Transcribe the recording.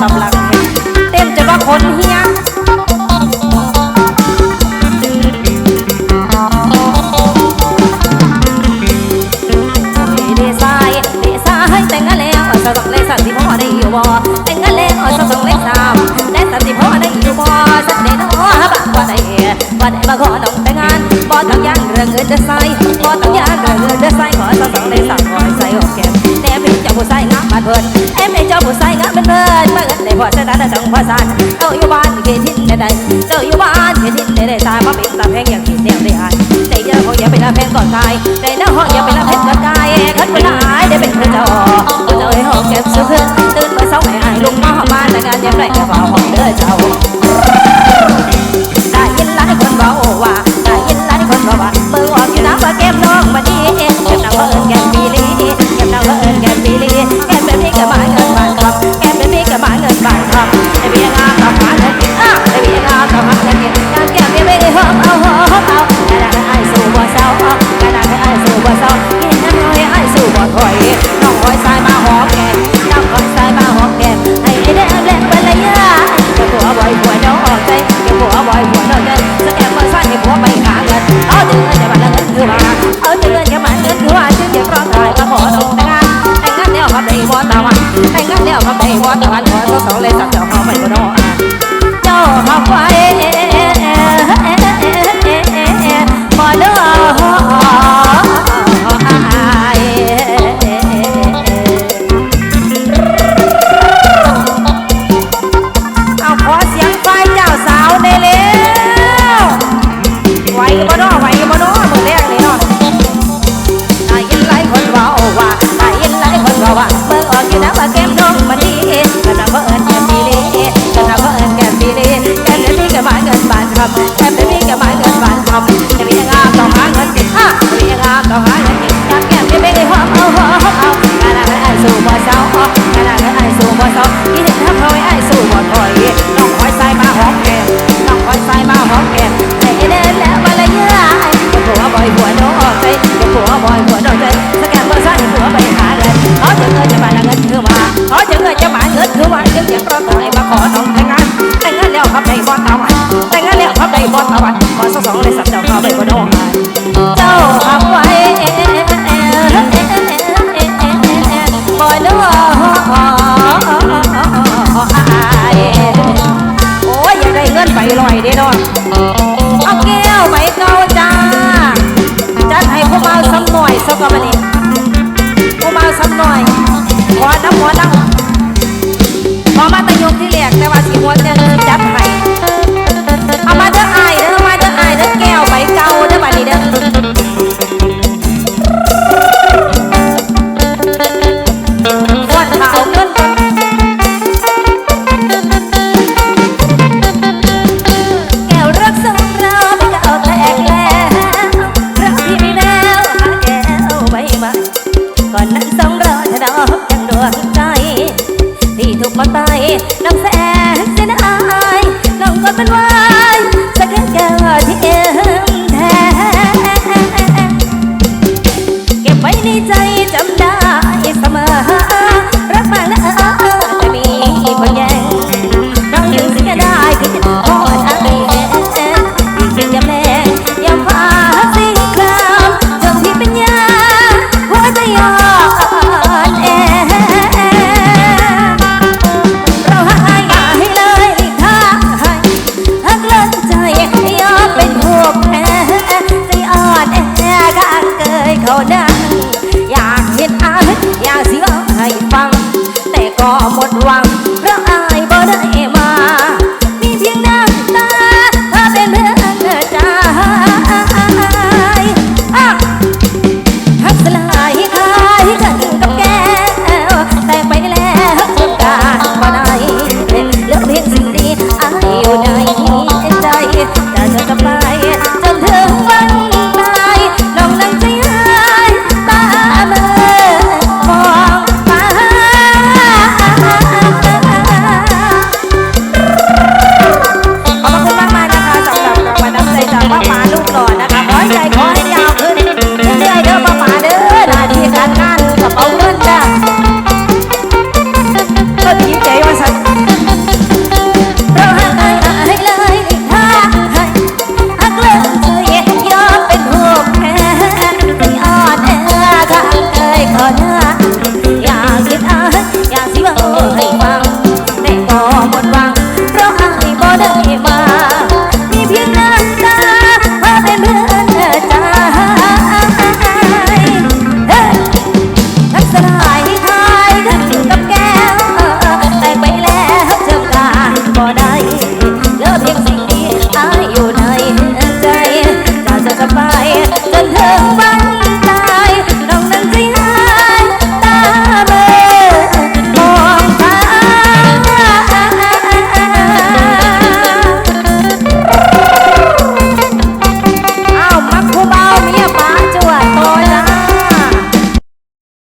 กำลังเห็นเต็มจะว่าคนเฮียเดซายเดซายแต่งงานแล้วสาวสองเลขสามสิบพ่อได้อยู่บ่แต่งงานแล้วสาวสองเลสามสิบพ่อได้อยู่บ่สักเดนอ้อบักว่าได้ว่าได้มาขอน้องแต่งงานบ่ต้องย่างเรื่องเงินเดือดใส่บ่ต้องย่างเรื่องเงินเดือดใส่ขอสาวสองเลขสามขอใส่โอเคแน่เป็นเจ้าผู้ใส่านเพิ่นเอ็มเอเจ้าผู้ใส่งามเป็นเพิ่นเมื่อได้พอจะได้จังพอสานเจ้าอยู่บ้านเกทินได้ได้เจ้าอยู่บ้านเกทินได้ได้ตายมาเป็นตาแพงอย่างที่แนวได้อายใจเจ้าของอย่าเป็นตาแพงก่อนตายใจเจ้าของอย่าเป็นตาแพงก่อนตายคันเวลาอายได้เป็นเพื่อนเจ้า แล้ ไอ้สู้บ่เศร้าคิดถึงทำเขาไอ้สู้บ่ถอยน้องคอยใส่มาหอมแก้มน้องคอยใส่มาหอมแก้มให้เดินแล้วมาละยายผัวบ่อยผัวน้องออกใจผัวบ่อยผัวน้องใจสแกนบอร์ซ่าผัวไปหาเงินเขาจะเงินจะมาเงินคือมาเขาจะเงินจะมาเงินคือว่าจึงอยากรอตายมาขอน้องแต่งงานแต่งงานแล้วครับได้บอลตาวันแต่งงานแล้วครับได้บอลตาวันขอสักสองเลยสักเจ้าเขาไปบ่น้องเจ้า ลอยได้น้อกเอาแก้วไปเก่าจ้า จัดให้พวกเมาสักหน่อยสักกว่ามันนี้พวกเมาสักหน่อย papá.